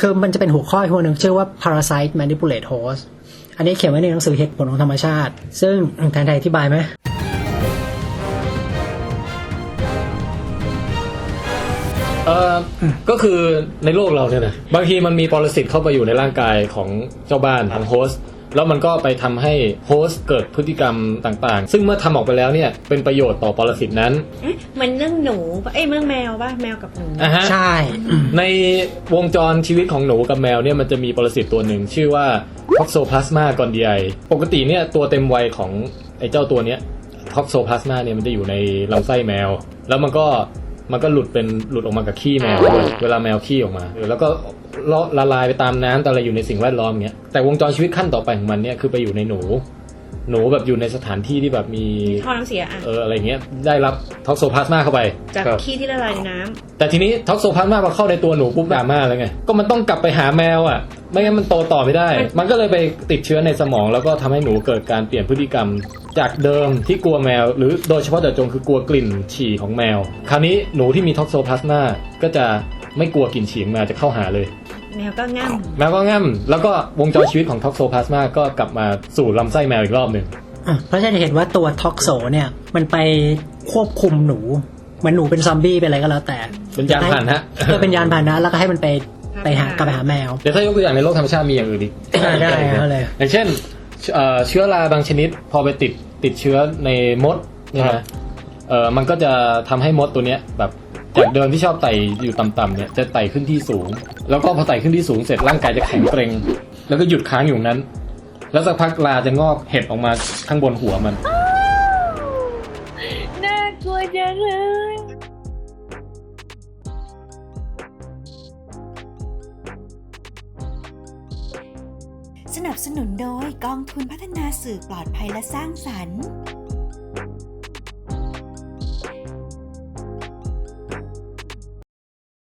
คือมันจะเป็นหัวข้อหัวหนึ่งชื่อว่า parasite manipulate host อันนี้เขียนไว้ในหนังสือเหตุผลของธรรมชาติ ซึ่งแทนไทยอธิบายไหมเออก็คือในโลกเราเนี่ยนะบางทีมันมีปรสิตเข้าไปอยู่ในร่างกายของเจ้าบ้านของโฮสต์ แล้วมันก็ไปทำให้โฮสต์เกิดพฤติกรรมต่างๆ ซึ่งเมื่อทำออกไปแล้วเนี่ยเป็นประโยชน์ต่อปรสิตนั้นเอ๊ะมันเรื่องหนูปะเอ้ยเรื่องแมวปะแมวกับหนูอะฮะใช่ ในวงจรชีวิตของหนูกับแมวเนี่ยมันจะมีปรสิตตัวหนึ่งชื่อว่า Toxoplasma gondii ปกติเนี่ยตัวเต็มวัยของไอ้เจ้าตัวเนี้ย Toxoplasma เนี่ยมันจะอยู่ในลำไส้แมว แล้วมันก็มันก็หลุดเป็นหลุดออกมากับขี้แมวด้วยเวลาแมวขี้ออกมา แล้วก็ ละละลายไปตามน้ำตามอะไรอยู่ในสิ่งแวดล้อมอย่างเงี้ยแต่วงจรชีวิตขั้นต่อไปของมันเนี่ยคือไปอยู่ในหนู หนูแบบอยู่ในสถานที่ที่แบบมีท่อน้ำเสียอะเอออะไรเงี้ยได้รับท็อกโซพลาสมาเข้าไป จากครับ ขี้ที่ละลายในน้ำแต่ทีนี้ท็อกโซพลาสมาพอเข้าในตัวหนูปุ๊บดราม่าแล้วไง ก็มันต้องกลับไปหาแมวอะ ไม่งั้นมันโตต่อไม่ได้ มันก็เลยไปติดเชื้อในสมอง แล้วก็ทำให้หนูเกิดการเปลี่ยนพฤติกรรม จากเดิมที่กลัวแมว หรือโดยเฉพาะเจาะจงคือกลัวกลิ่นฉี่ของแมว คราวนี้หนูที่มีท็อกโซพลาสมาก็จะ ไม่กลัวกลิ่นฉี่ของแมวจะเข้าหาเลย แมวก็ง่แมวก็ง่ำแล้วก็วงจรชีวิตของท็อกโซพลาสมาก็กลับมาสู่ลำไส้แมวอีกรอบหนึ่งอะเพราะฉะนั้นเห็นว่าตัวท็อกโซเนี่ย มันไปควบคุมหนูเหมือนหนูเป็นซอมบี้เป็นอะไรก็แล้วแต่เป็นยานพาหนะเออเป็นยานพาหนะแล้วก็ให้มันไปไปหากลับไปหาแมว เดี๋ยวถ้ายกตัวอย่างในโลกธรรมชาติมีอย่างอื่นอีกอ่าได้เอาเลย อย่างเช่นเอ่อเชื้อราบางชนิดพอไปติดติดเชื้อในมดเนี่ยครันะบเออมันก็จะทำให้มดตัวเนี้ยแบบ จากเดิมที่ชอบไต่อยู่ต่ำๆเนี่ยจะไต่ขึ้นที่สูง แล้วก็พอไต่ขึ้นที่สูงเสร็จร่างกายจะแข็งเกร็ง แล้วก็หยุดค้างอยู่นั้น แล้วสักพักราจะงอกเห็ดออกมาข้างบนหัวมัน น่ากลัวจังเลยสนับสนุนโดยกองทุนพัฒนาสื่อปลอดภัยและสร้างสรรค์